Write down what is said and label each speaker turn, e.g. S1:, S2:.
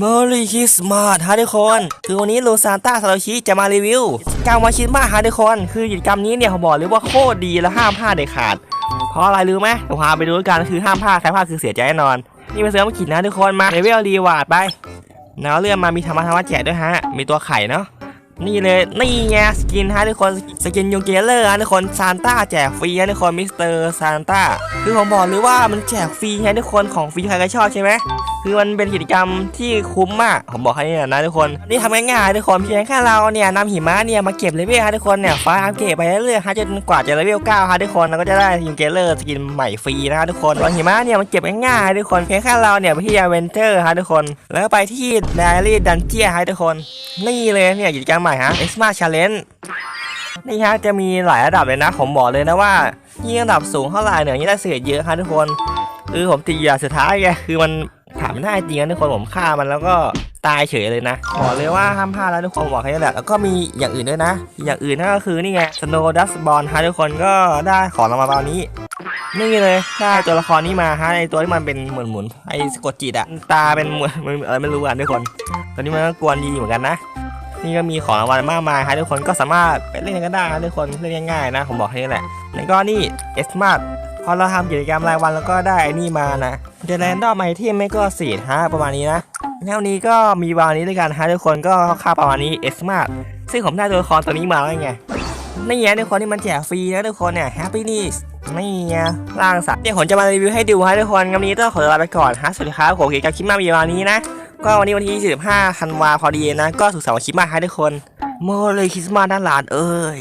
S1: เมอรี่คิสต์มาสฮะทุกคนคือวันนี้โลซานต้าซาโตชิจะมารีวิวการมาชิสมาฮะทุกคนคือกิจกรรมนี้เนี่ยเขาบอกเลยว่าโคตรดีและห้ามพลาดเด็ดขาด เพราะอะไรรู้ไหมเดี๋ยวพาไปดูกันคือห้ามพลาดใครพลาดคือเสียใจแน่นอน นี่เป็นเสื้อมากิดนะทุกคนมาเลเวลรีวาร์ดไปแล้วเรื่องมามีธรรมะธรรมะแจกด้วยฮะ มีตัวไข่เนาะ นี่เลยนี่ไงสกินฮะทุกคนสกินยูเกเลอร์ฮะทุกคนซานต้าแจกฟรีฮะทุกคนมิสเตอร์ซานต้าคือผมบอกเลยว่ามันแจกฟรีฮะทุกคนของฟรีใครก็ชอบใช่ไหมคือมันเป็นกิจกรรมที่คุ้มมากผมบอกให้เนี่ยนะทุกคนนี่ทำง่ายๆทุกคนเพียงแค่เราเนี่ยนำหิมะเนี่ยมาเก็บเลเวลฮะทุกคนเนี่ยฟ้าอัปเกรดไปเรื่อยๆฮะจนกว่าจะเลเวล9ฮะทุกคนแล้วก็จะได้ยูเกเลอร์สกินใหม่ฟรีนะฮะทุกคนแล้วหิมะเนี่ยมันเก็บง่ายๆทุกคนเพียงแค่เราเนี่ยไปที่อเวนเจอร์ฮะทุกคน แล้วไปที่ไดอารี่ดันเจียฮะทุกคน นี่เลยเนี่ยกิจกรรมหม่ฮะ e x m a Challenge นี่ฮะจะมีหลายระดับเลยนะผมบอกเลยนะว่ายิ่งระดับสูงเท่าไหร่เนี่ยยิ่งได้เศษเยอะฮะทุกคนคือผมตีอย่าสุดท้ายไงคือมันถามได้จริงนะทุกคนผมฆ่ามันแล้วก็ตายเฉยเลยนะบอกเลยว่าห้ามพลาดแล้วทุกคนบอกแค่นี้แหละแล้วก็มีอย่างอื่นด้วยนะ อย่างอื่นนั่นก็คือนี่ไง Snow Dust Ball ฮะทุกคนก็ได้ของรางวัลนี้ นี่เลยได้ตัวละครนี้มาฮะไอตัวที่มันเป็นหมุนหมุนไอสกดจิตอะตาเป็นเหมือนออไม่รู้อะทุกคนตัวนี้มันก็กวนดีเหมือนกันนะ นี่ก็มีของรางวัลมากมายฮะทุกคนก็สามารถไปเล่นกันได้ฮะทุกคนเล่นง่ายๆนะผมบอกให้นี่แหละ แล้วก็นี่เอสมาร์ทพอเราทำกิจกรรมรายวันแล้วก็ได้นี่มานะจะแรนดอมไอเทมไม่ก็สีฮะประมาณนี้นะแล้วนี้ก็มีวางนี้ด้วยกันฮะทุกคนก็ค่าประมาณนี้เอสมาร์ทซึ่งผมได้ตัวละครตัวนี้มาแล้วไงนี่ไงทุกคนที่มันแจกฟรีนะทุกคนเนี่ยแฮปปี้นิสนี่ไงร่างสัตว์เดี๋ยวผมจะมารีวิวให้ดูฮะทุกคนวันนี้ต้องขอลาไปก่อนฮะสวัสดีครับผมเกียรติกับคลิปมาวีวันนี้นะ ก็วันนี้วันที่ 25ธันวาพอดีนะ ก็สุขสันต์วันคริสต์มาสให้ทุกคนโมเลยคริสต์มาสด้านหลานเอ้ย